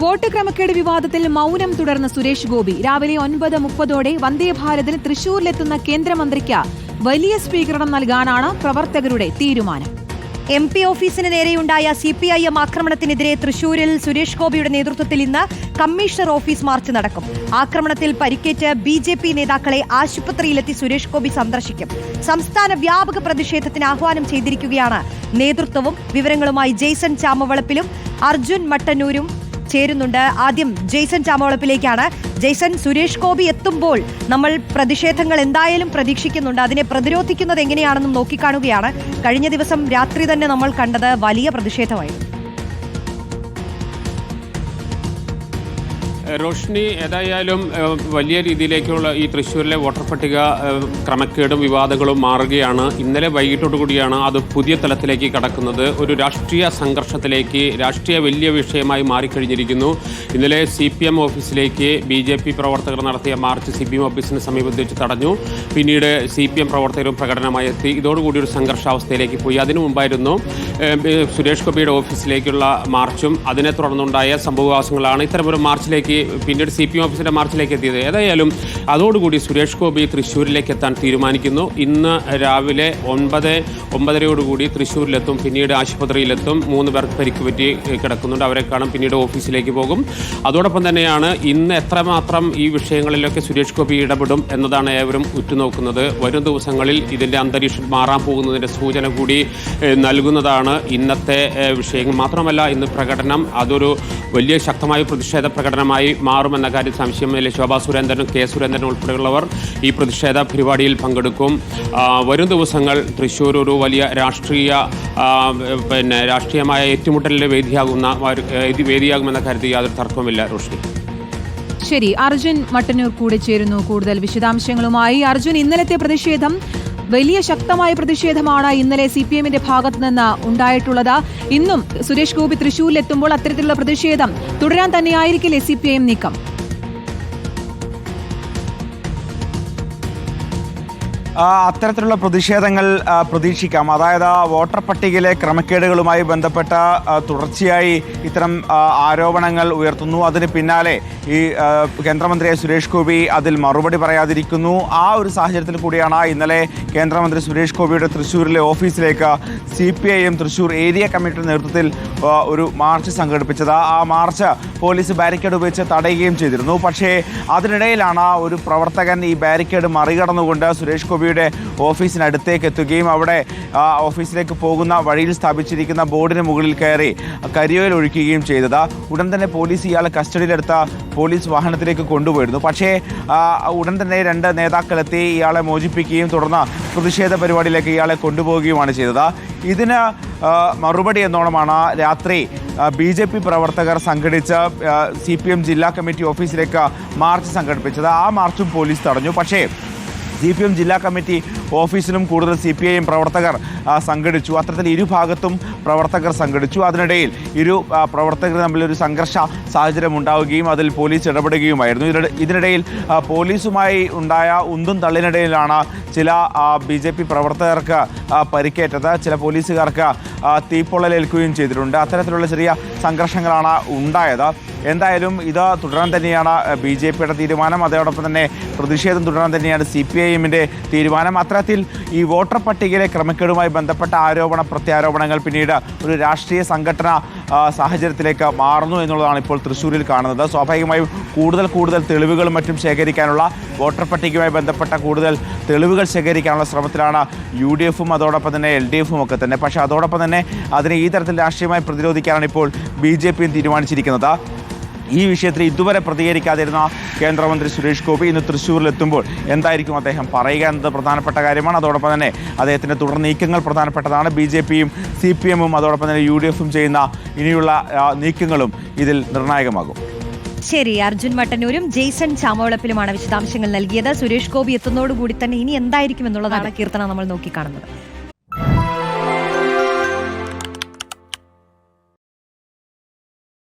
Vote ക്രമക്കേട് വിവാദത്തിൽ മൗനം തുടർന്ന സുരേഷ് ഗോപി. രാവിലെ ഒൻപത് മുപ്പതോടെ വന്ദേഭാരതിൽ തൃശൂരിലെത്തുന്ന കേന്ദ്രമന്ത്രിക്ക് വലിയ സ്വീകരണം നൽകാനാണ് പ്രവർത്തകരുടെ തീരുമാനം. എം പി ഓഫീസിന് നേരെയുണ്ടായ സി പി ഐ എം ആക്രമണത്തിനെതിരെ തൃശൂരിൽ സുരേഷ് ഗോപിയുടെ നേതൃത്വത്തിൽ ഇന്ന് കമ്മീഷണർ ഓഫീസ് മാർച്ച് നടക്കും. ആക്രമണത്തിൽ പരിക്കേറ്റ് ബി ജെ പി നേതാക്കളെ ആശുപത്രിയിലെത്തി സുരേഷ് ഗോപി സന്ദർശിക്കും. സംസ്ഥാന വ്യാപക പ്രതിഷേധത്തിന് ആഹ്വാനം ചെയ്തിരിക്കുകയാണ് നേതൃത്വവും വിവരങ്ങളുമായി ജെയ്സൺ ചാമവളപ്പിലും അർജുൻ മട്ടന്നൂരും ചേരുന്നുണ്ട്. ആദ്യം ജെയ്സൺ ചാമോളപ്പിലേക്കാണ് ജെയ്സൺ സുരേഷ് ഗോപി എത്തുമ്പോൾ നമ്മൾ പ്രതിഷേധങ്ങൾ എന്തായാലും പ്രതീക്ഷിക്കുന്നുണ്ട്. അതിനെ പ്രതിരോധിക്കുന്നത് എങ്ങനെയാണെന്നും നോക്കിക്കാണുകയാണ്. കഴിഞ്ഞ ദിവസം രാത്രി തന്നെ നമ്മൾ കണ്ടത് വലിയ പ്രതിഷേധമായിരുന്നു. റോഷ്നി ഏതായാലും വലിയ രീതിയിലേക്കുള്ള ഈ തൃശ്ശൂരിലെ വോട്ടർ പട്ടിക ക്രമക്കേടും വിവാദങ്ങളും മാറുകയാണ്. ഇന്നലെ വൈകിട്ടോടുകൂടിയാണ് അത് പുതിയ തലത്തിലേക്ക് കടക്കുന്നത്. ഒരു രാഷ്ട്രീയ സംഘർഷത്തിലേക്ക് രാഷ്ട്രീയ വലിയ വിഷയമായി മാറിക്കഴിഞ്ഞിരിക്കുന്നു. ഇന്നലെ സി പി എം ഓഫീസിലേക്ക് ബി ജെ പി പ്രവർത്തകർ നടത്തിയ മാർച്ച് സി പി എം ഓഫീസിന് സമീപത്ത് വെച്ച് തടഞ്ഞു. പിന്നീട് സി പി എം പ്രവർത്തകരും പ്രകടനമായി എത്തി. ഇതോടുകൂടി ഒരു സംഘർഷാവസ്ഥയിലേക്ക് പോയി. അതിനു മുമ്പായിരുന്നു സുരേഷ് ഗോപിയുടെ ഓഫീസിലേക്കുള്ള മാർച്ചും. അതിനെ തുടർന്നുണ്ടായ സംഭവവാസങ്ങളാണ് ഇത്തരമൊരു മാർച്ചിലേക്ക് പിന്നീട് സി പി എം ഓഫീസിന്റെ മാർച്ചിലേക്ക് എത്തിയത്. ഏതായാലും അതോടുകൂടി സുരേഷ് ഗോപി തൃശ്ശൂരിലേക്ക് എത്താൻ തീരുമാനിക്കുന്നു. ഇന്ന് രാവിലെ ഒൻപത് ഒമ്പതരയോടുകൂടി തൃശ്ശൂരിലെത്തും പിന്നീട് ആശുപത്രിയിലെത്തും. മൂന്ന് പേർക്ക് പരിക്ക് പറ്റി കിടക്കുന്നുണ്ട്. അവരെ കാണും പിന്നീട് ഓഫീസിലേക്ക് പോകും. അതോടൊപ്പം തന്നെയാണ് ഇന്ന് എത്രമാത്രം ഈ വിഷയങ്ങളിലൊക്കെ സുരേഷ് ഗോപി ഇടപെടും എന്നതാണ് ഏവരും ഉറ്റുനോക്കുന്നത്. വരും ദിവസങ്ങളിൽ ഇതിന്റെ അന്തരീക്ഷം മാറാൻ പോകുന്നതിന്റെ സൂചന കൂടി നൽകുന്നതാണ് ഇന്നത്തെ വിഷയങ്ങൾ. മാത്രമല്ല ഇന്ന് പ്രകടനം അതൊരു വലിയ ശക്തമായ പ്രതിഷേധ പ്രകടനമായി മാറുമെന്ന കാര്യം സംശയമില്ല. ശോഭാ സുരേന്ദ്രനും കെ സുരേന്ദ്രനും ഉൾപ്പെടെയുള്ളവർ ഈ പ്രതിഷേധ പരിപാടിയിൽ പങ്കെടുക്കും. വരും ദിവസങ്ങൾ തൃശ്ശൂർ ഒരു വലിയ രാഷ്ട്രീയ പിന്നെ രാഷ്ട്രീയമായ ഏറ്റുമുട്ടലിന്റെ വേദിയാകുന്ന വേദിയാകുമെന്ന കാര്യത്തിൽ യാതൊരു തർക്കവുമില്ല റോഷ്നി. ശരി അർജുൻ മട്ടന്നൂർ കൂടെ ചേരുന്നു കൂടുതൽ വിശദാംശങ്ങളുമായി. അർജുൻ ഇന്നലത്തെ പ്രതിഷേധം വലിയ ശക്തമായ പ്രതിഷേധമാണ് ഇന്നലെ സി പി എമ്മിന്റെ ഭാഗത്ത് നിന്ന് ഉണ്ടായിട്ടുള്ളത്. ഇന്നും സുരേഷ് ഗോപി തൃശൂരിലെത്തുമ്പോൾ അത്തരത്തിലുള്ള പ്രതിഷേധം തുടരാൻ തന്നെയായിരിക്കില്ലേ സി പി എം നീക്കം? അത്തരത്തിലുള്ള പ്രതിഷേധങ്ങൾ പ്രതീക്ഷിക്കാം. അതായത് വോട്ടർ പട്ടികയിലെ ക്രമക്കേടുകളുമായി ബന്ധപ്പെട്ട തുടർച്ചയായി ഇത്തരം ആരോപണങ്ങൾ ഉയർത്തുന്നു. അതിന് പിന്നാലെ ഈ കേന്ദ്രമന്ത്രിയെ സുരേഷ് ഗോപി അതിൽ മറുപടി പറയാതിരിക്കുന്നു. ആ ഒരു സാഹചര്യത്തിൽ കൂടിയാണ് ഇന്നലെ കേന്ദ്രമന്ത്രി സുരേഷ് ഗോപിയുടെ തൃശ്ശൂരിലെ ഓഫീസിലേക്ക് C P I M Thrissur area കമ്മിറ്റിയുടെ നേതൃത്വത്തിൽ ഒരു മാർച്ച് സംഘടിപ്പിച്ചത്. ആ മാർച്ച് പോലീസ് ബാരിക്കേഡ് ഉപയോഗിച്ച് തടയുകയും ചെയ്തിരുന്നു. പക്ഷേ അതിനിടയിലാണ് ഒരു പ്രവർത്തകൻ ഈ ബാരിക്കേഡ് മറികടന്നുകൊണ്ട് സുരേഷ് ഗോപിയുടെ ഓഫീസിനടുത്തേക്ക് എത്തുകയും അവിടെ ഓഫീസിലേക്ക് പോകുന്ന വഴിയിൽ സ്ഥാപിച്ചിരിക്കുന്ന ബോർഡിന് മുകളിൽ കയറി കരിയോയിൽ ഒഴിക്കുകയും ചെയ്തത്. ഉടൻ തന്നെ പോലീസ് ഇയാളെ കസ്റ്റഡിയിലെടുത്ത പോലീസ് വാഹനത്തിലേക്ക് കൊണ്ടുപോയിരുന്നു. പക്ഷേ ഉടൻ തന്നെ രണ്ട് നേതാക്കളെത്തി ഇയാളെ മോചിപ്പിക്കുകയും തുടർന്ന് പ്രതിഷേധ പരിപാടിയിലേക്ക് ഇയാളെ കൊണ്ടുപോവുകയുമാണ് ചെയ്തത്. ഇതിന് മറുപടി എന്നോണമാണ് രാത്രി ബി ജെ പി പ്രവർത്തകർ സംഘടിച്ച സി പി എം ജില്ലാ കമ്മിറ്റി ഓഫീസിലേക്ക് മാർച്ച് സംഘടിപ്പിച്ചത്. ആ മാർച്ചും പോലീസ് തടഞ്ഞു. പക്ഷേ സി പി എം ജില്ലാ കമ്മിറ്റി ഓഫീസിലും കൂടുതൽ സി പി ഐ എം പ്രവർത്തകർ സംഘടിച്ചു. അത്തരത്തിൽ ഇരുഭാഗത്തും പ്രവർത്തകർ സംഘടിച്ചു. അതിനിടയിൽ ഇരു പ്രവർത്തകർ തമ്മിലൊരു സംഘർഷ സാഹചര്യം ഉണ്ടാവുകയും അതിൽ പോലീസ് ഇടപെടുകയുമായിരുന്നു. ഇതിനിടെ- ഇതിനിടയിൽ പോലീസുമായി ഉണ്ടായ ഉന്തും തള്ളിനിടയിലാണ് ചില ബി ജെ പി പ്രവർത്തകർക്ക് പരിക്കേറ്റത്. ചില പോലീസുകാർക്ക് തീപ്പൊള്ളലേൽക്കുകയും ചെയ്തിട്ടുണ്ട്. അത്തരത്തിലുള്ള ചെറിയ സംഘർഷങ്ങളാണ് ഉണ്ടായത്. എന്തായാലും ഇത് തുടരാൻ തന്നെയാണ് ബി ജെ പിയുടെ തീരുമാനം. അതോടൊപ്പം തന്നെ പ്രതിഷേധം തുടരാൻ തന്നെയാണ് സി പി ഐ എമ്മിന്റെ തീരുമാനം. അത്തരത്തിൽ ഈ വോട്ടർ പട്ടികയിലെ ക്രമക്കേടുമായി ബന്ധപ്പെട്ട ആരോപണ പ്രത്യാരോപണങ്ങൾ പിന്നീട് ഒരു രാഷ്ട്രീയ സംഘടന സാഹചര്യത്തിലേക്ക് മാറുന്നു എന്നുള്ളതാണ് ഇപ്പോൾ തൃശ്ശൂരിൽ കാണുന്നത്. സ്വാഭാവികമായും കൂടുതൽ കൂടുതൽ തെളിവുകളും മറ്റും ശേഖരിക്കാനുള്ള വോട്ടർ പട്ടികയുമായി ബന്ധപ്പെട്ട കൂടുതൽ തെളിവുകൾ ശേഖരിക്കാനുള്ള ശ്രമത്തിലാണ് യു ഡി എഫും അതോടൊപ്പം തന്നെ എൽ ഡി എഫും ഒക്കെ തന്നെ. പക്ഷേ അതോടൊപ്പം തന്നെ അതിനെ ഈ തരത്തിൽ രാഷ്ട്രീയമായി പ്രതിരോധിക്കാനാണ് ഇപ്പോൾ ബി ജെ പിയും തീരുമാനിച്ചിരിക്കുന്നത്. ഈ വിഷയത്തിൽ ഇതുവരെ പ്രതികരിക്കാതിരുന്ന കേന്ദ്രമന്ത്രി സുരേഷ് ഗോപി ഇന്ന് തൃശ്ശൂരിലെത്തുമ്പോൾ എന്തായിരിക്കും അദ്ദേഹം പറയുക എന്നത് പ്രധാനപ്പെട്ട കാര്യമാണ്. അതോടൊപ്പം തന്നെ അദ്ദേഹത്തിന്റെ തുടർ നീക്കങ്ങൾ പ്രധാനപ്പെട്ടതാണ്. ബി ജെ പിയും സി പി എമ്മും അതോടൊപ്പം തന്നെ യു ഡി എഫും ചെയ്യുന്ന ഇനിയുള്ള നീക്കങ്ങളും ഇതിൽ നിർണായകമാകും. ശരി അർജുൻ മട്ടന്നൂരും ജെയ്സൺ ചാമവളപ്പിലുമാണ് വിശദാംശങ്ങൾ നൽകിയത്. സുരേഷ് ഗോപി എത്തുന്നതോടുകൂടി തന്നെ ഇനി എന്തായിരിക്കും എന്നുള്ളതാണ് കീർത്തന നമ്മൾ നോക്കിക്കാണുന്നത്.